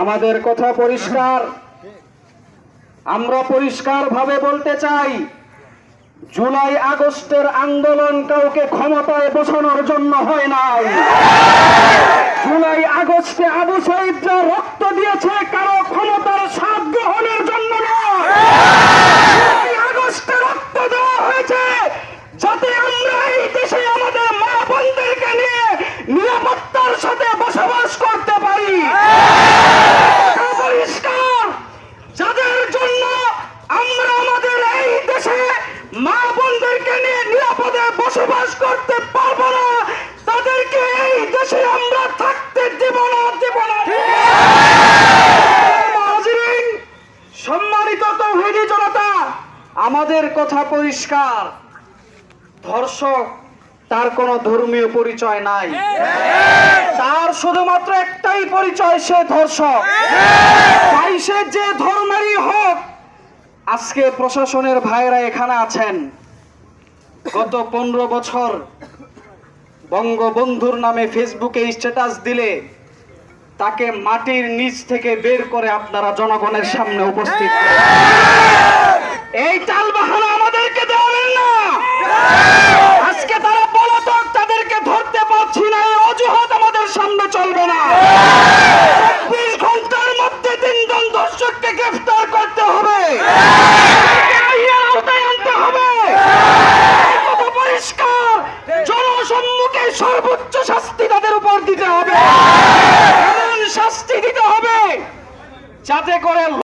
আমাদের কথা পরিষ্কার। আমরা পরিষ্কার ভাবে বলতে চাই, জুলাই আগস্টের আন্দোলন কাউকে ক্ষমতায় বসানোর জন্য হয় নাই। জুলাই আগস্টে আবু সাইদরা রক্ত দিয়েছে কারও ক্ষমতার স্বাদ গ্রহণের জন্য নয়। আগস্টে রক্ত দেওয়া হয়েছে যাতে আমরা এই দেশে আমাদের মা বোনদেরকে নিয়ে নিরাপত্তার সাথে বসবাস করতে পারি এটা পরিষ্কার যাদের জন্য আমরা আমাদের এই দেশে মা বোনদেরকে নিয়ে নিরাপদে বসবাস করতে পারব না তাদেরকে এই দেশে আমরা থাকতে দেব না দেব না হাজিরিন, সম্মানিত তৌহিদি জনতা আমাদের কথা পরিষ্কার। ধর্ষক, তার কোনো ধর্মীয় পরিচয় নাই। তার শুধুমাত্র একটাই পরিচয়, সে ধর্ষক। তাই সে যে ধর্মেরই হোক, আজকে প্রশাসনের ভাইরা এখানে আছেন। গত পনেরো বছর বঙ্গবন্ধুর নামে ফেসবুকে স্ট্যাটাস দিলে তাকে মাটির নিচ থেকে বের করে আপনারা জনগণের সামনে উপস্থিত। এই চাল বাহানা আমাদেরকে দেওয়ালেন না। আজকে তারা পলাতক, তাদেরকে ধরতে পারছি না। এই অজুহাত আমাদের সামনে চলবে না। সর্বোচ্চ শাস্তি যাতে করে